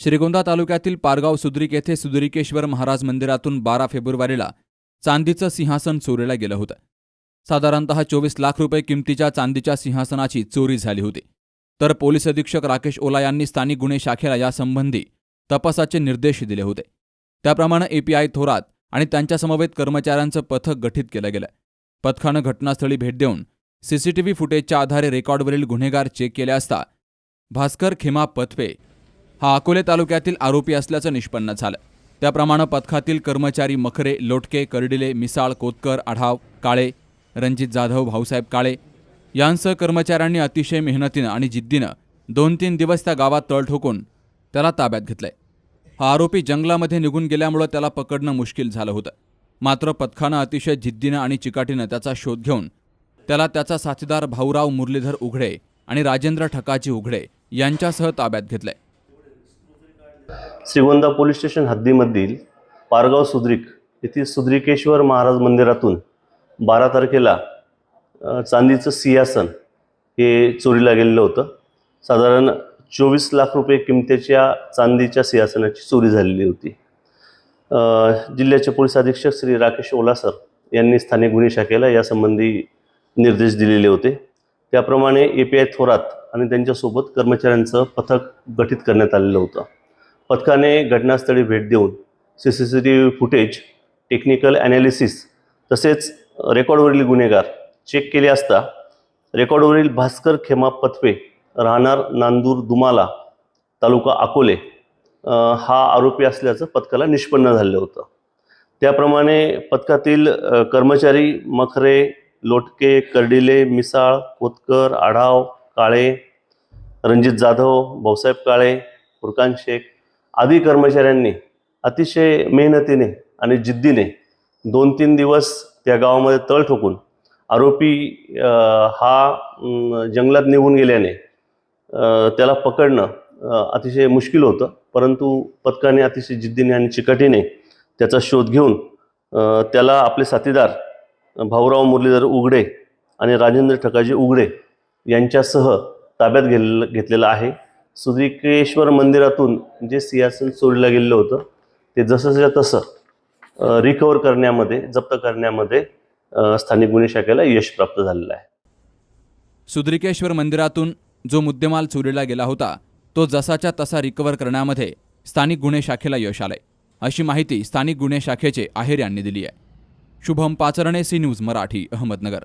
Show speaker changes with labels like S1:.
S1: श्रीगोंदा तालुक्यातील पारगाव सुद्रिक येथे सुद्रिकेश्वर महाराज मंदिरातून बारा फेब्रुवारीला चांदीचं सिंहासन चोरीला गेलं होतं. साधारणतः चोवीस लाख रुपये किमतीच्या चांदीच्या सिंहासनाची चोरी झाली होती. तर पोलीस अधीक्षक राकेश ओला यांनी स्थानिक गुन्हे शाखेला यासंबंधी तपासाचे निर्देश दिले होते. त्याप्रमाणे एपीआय थोरात आणि त्यांच्यासमवेत कर्मचाऱ्यांचं पथक गठीत केलं गेलं. पथकानं घटनास्थळी भेट देऊन सीसीटीव्ही फुटेजच्या आधारे रेकॉर्डवरील गुन्हेगार चेक केले असता भास्कर खेमा पथवे हा अकोले तालुक्यातील आरोपी असल्याचं निष्पन्न झालं. त्याप्रमाणे पथकातील कर्मचारी मखरे लोटके कर्डिले मिसाळ कोतकर आढाव काळे रणजित जाधव भाऊसाहेब काळे यांसह कर्मचाऱ्यांनी अतिशय मेहनतीनं आणि जिद्दीनं दोन तीन दिवस त्या गावात तळ ठोकून त्याला ताब्यात घेतलंय. हा आरोपी जंगलामध्ये निघून गेल्यामुळं त्याला पकडणं मुश्किल झालं होतं. मात्र पथकानं अतिशय जिद्दीनं आणि चिकाटीनं त्याचा शोध घेऊन त्याला त्याचा साथीदार भाऊराव मुरलीधर उघडे आणि राजेंद्र ठकाजी उघडे यांच्यासह ताब्यात घेतलंय.
S2: श्रीगोंदा पोलीस स्टेशन हद्दीमधील पारगाव सुद्रिक येथील सुद्रिकेश्वर महाराज मंदिरातून बारा तारखेला चांदीचं सिंहासन हे चोरीला गेलेलं होतं. साधारण चोवीस लाख रुपये किमतीच्या चांदीच्या सिंहासनाची चोरी झालेली होती. जिल्ह्याचे पोलीस अधीक्षक श्री राकेश ओलासर यांनी स्थानिक गुन्हे शाखेला यासंबंधी निर्देश दिलेले होते. त्याप्रमाणे ए पी आय थोरात आणि त्यांच्यासोबत कर्मचाऱ्यांचं पथक गठीत करण्यात आलेलं होतं. पथकाने घटनास्थळी भेट देऊन C C C T V footage technical analysis तसेच रेकॉर्डवरील गुन्हेगार चेक केले असता रेकॉर्डवरील भास्कर खेमा पथवे राहणार नांदूर दुमाला तालुका अकोले हा आरोपी असल्याचं पथकाला निष्पन्न झालं होतं. त्याप्रमाणे पथकातील कर्मचारी मखरे लोटके कर्डिले मिसाळ कोतकर आढाव काळे रणजित जाधव भाऊसाहेब काळे फुरकान शेख आदी कर्मचाऱ्यांनी अतिशय मेहनतीने आणि जिद्दीने दोन तीन दिवस त्या गावामध्ये तळ ठोकून आरोपी हा जंगलात निघून गेल्याने त्याला पकडणं अतिशय मुश्किल होतं. परंतु पथकाने अतिशय जिद्दीने आणि चिकाटीने त्याचा शोध घेऊन त्याला आपले साथीदार भाऊराव मुरलीधर उघडे आणि राजेंद्र ठकाजी उघडे यांच्यासह ताब्यात घेल घेतलेलं आहे. सुद्रिकेश्वर मंदिरातून जे सिंहासन सोडलं गेलेलं होतं ते जसंच्या तसं रिकवर करण्यामध्ये जप्त करण्यामध्ये स्थानिक गुन्हे शाखेला यश प्राप्त झालेलं आहे.
S1: सुद्रिकेश्वर मंदिरातून जो मुद्देमाल चोरीला गेला होता तो जसाच्या तसा रिकव्हर करण्यामध्ये स्थानिक गुन्हे शाखेला यश आलंय. अशी माहिती स्थानिक गुन्हे शाखेचे आहेर यांनी दिली आहे. Shubham Pacharne C news Marathi Ahmednagar.